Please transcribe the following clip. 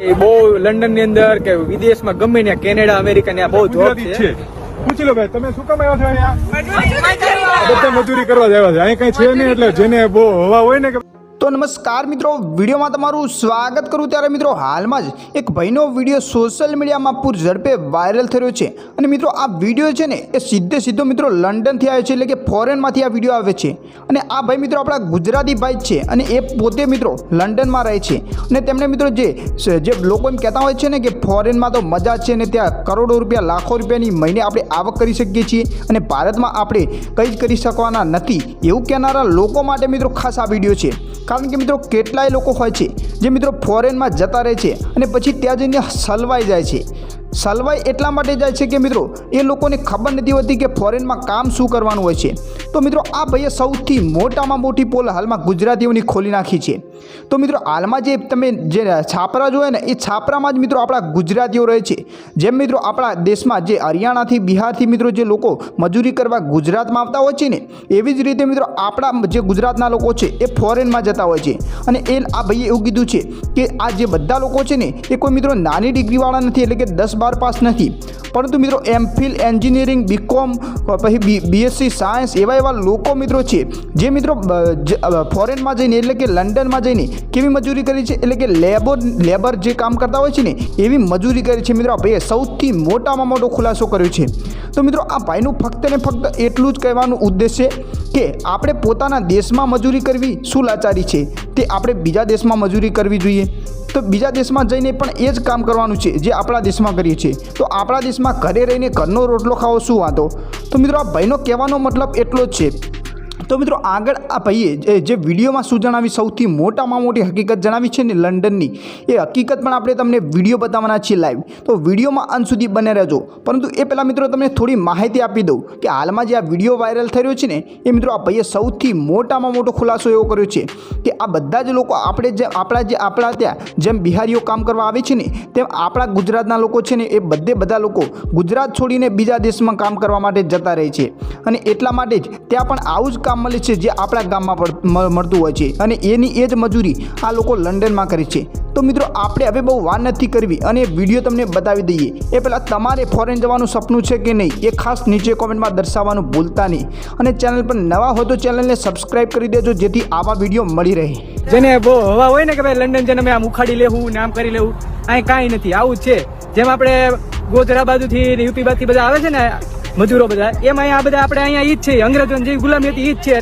એ બહુ લંડનની અંદર કે વિદેશમાં ગમે ત્યાં કેનેડા અમેરિકા ત્યાં બહુ જોબ છે. છે. પૂછી લો ભાઈ તમે શું કામ આવ્યા છો અહીંયા? બધા મજૂરી કરવા જ આવ્યા છે. અહીં કઈ છે નહીં એટલે જેને બહુ હવા હોય ને કે તો નમસ્કાર મિત્રો, વિડીયોમાં તમારું સ્વાગત કરું. ત્યારે મિત્રો, હાલમાં જ એક ભાઈનો વીડિયો સોશિયલ મીડિયામાં પૂર ઝડપે વાયરલ થયો છે. અને મિત્રો, આ વીડિયો છે ને, એ સીધે સીધો મિત્રો લંડનથી આવ્યો છે, એટલે કે ફોરેનમાંથી આ વીડિયો આવે છે. અને આ ભાઈ મિત્રો આપણા ગુજરાતી ભાઈ જ છે અને એ પોતે મિત્રો લંડનમાં રહે છે. અને તેમણે મિત્રો જે જે લોકો એમ કહેતા હોય છે ને કે ફોરેનમાં તો મજા છે ને ત્યાં કરોડો રૂપિયા, લાખો રૂપિયાની મહિને આપણે આવક કરી શકીએ છીએ. અને ભારતમાં આપણે કંઈ જ કરી શકવાના નથી એવું કહેનારા લોકો માટે મિત્રો ખાસ આ વીડિયો છે. કારણ કે મિત્રો કેટલાય લોકો હોય છે જે મિત્રો ફોરેનમાં જતા રહે છે અને પછી ત્યાં જઈને સલવાઈ જાય છે. સલવાઈ એટલા માટે જાય છે કે મિત્રો, એ લોકોને ખબર નથી હોતી કે ફોરેનમાં કામ શું કરવાનું હોય છે. તો મિત્રો, આ ભાઈએ સૌથી મોટામાં મોટી પોલ હાલમાં ગુજરાતીઓની ખોલી નાખી છે. તો મિત્રો, હાલમાં જે તમે જે છાપરા જોયે ને, એ છાપરામાં જ મિત્રો આપણા ગુજરાતીઓ રહે છે. જેમ મિત્રો આપણા દેશમાં જે હરિયાણાથી, બિહારથી મિત્રો જે લોકો મજૂરી કરવા ગુજરાતમાં આવતા હોય છે ને, એવી જ રીતે મિત્રો આપણા જે ગુજરાતના લોકો છે, એ ફોરેનમાં જતા હોય છે. અને એ આ ભાઈએ એવું કીધું છે કે આ જે બધા લોકો છે ને, એ કોઈ મિત્રો નાની ડિગ્રીવાળા નથી, એટલે કે દસ બાર પાસ નથી. પરંતુ મિત્રો એમફિલ એન્જિનિયરિંગ બીકોમ, પછી બીએસસી સાયન્સ એવા એવા લોકો મિત્રો છે, જે મિત્રો ફોરેનમાં જઈને, એટલે કે લંડનમાં જઈને કેવી મજૂરી કરી છે? એટલે કે લેબર લેબર જે કામ કરતા હોય છે ને, એવી મજૂરી કરી છે મિત્રો. ભાઈએ સૌથી મોટામાં મોટો ખુલાસો કર્યો છે. તો મિત્રો, આ ભાઈનું ફક્ત ને ફક્ત એટલું જ કહેવાનું ઉદ્દેશ છે કે આપણે પોતાના દેશમાં મજૂરી કરવી શું લાચારી છે? તે આપણે બીજા દેશમાં મજૂરી કરવી જોઈએ. તો બીજા દેશમાં જઈને પણ એ જ કામ કરવાનું છે જે આપણા દેશમાં કરીએ છીએ. તો આપણા દેશમાં ઘરે રહીને ઘરનો રોટલો ખાવો શું વાંધો? તો મિત્રો આ ભાઈનો કહેવાનો મતલબ એટલો જ છે. તો મિત્રો આગળ આ ભાઈએ જે- વિડીયોમાં શું જણાવી સૌથી મોટામાં મોટી હકીકત જણાવી છે ને લંડનની. એ હકીકત પણ આપણે તમને વીડિયો બતાવવાના છીએ લાઈવ તો વિડીયોમાં અંત સુધી બને રહેજો. પરંતુ એ પહેલાં મિત્રો તમને થોડી માહિતી આપી દઉં કે હાલમાં જે આ વીડિયો વાયરલ થઈ રહ્યો છે ને, એ મિત્રો આ ભાઈએ સૌથી મોટામાં મોટો ખુલાસો એવો કર્યો છે કે આ બધા જ લોકો આપણે જે આપણા જે આપણા ત્યાં જેમ બિહારીઓ કામ કરવા આવે છે ને, તેમ આપણા ગુજરાતના લોકો છે ને, એ બધે બધા લોકો ગુજરાત છોડીને બીજા દેશમાં કામ કરવા માટે જતા રહે છે. અને એટલા માટે જ ત્યાં પણ આવું જ કામ મળે છે જે આપણા ગામમાં મળતું હોય છે. અને એની એ જ મજૂરી આ લોકો લંડનમાં કરે છે. તો મિત્રો, આપણે હવે બહુ વાર નથી કરવી અને વીડિયો તમને બતાવી દઈએ. એ પહેલાં તમારે ફોરેન જવાનું સપનું છે કે નહીં, એ ખાસ નીચે કોમેન્ટમાં દર્શાવવાનું ભૂલતા નહીં. અને ચેનલ પર નવા હો તો ચેનલને સબસ્ક્રાઈબ કરી દેજો, જેથી આવા વીડિયો મળી રહે. જેને બહુ હવા હોય ને કે ભાઈ લંડન જઈને મેં આમ ઉખાડી લેવું ને આમ કરી લેવું, અહીં કાંઈ નથી. આવું છે. જેમ આપણે ગોધરા બાજુથી યુપી બાજુથી બધા આવે છે ને મજૂરો બધા. એમાં આ બધા આપણે અહીંયા ઈ જ છે. અંગ્રેજો જે ગુલામી હતી ઈ છે.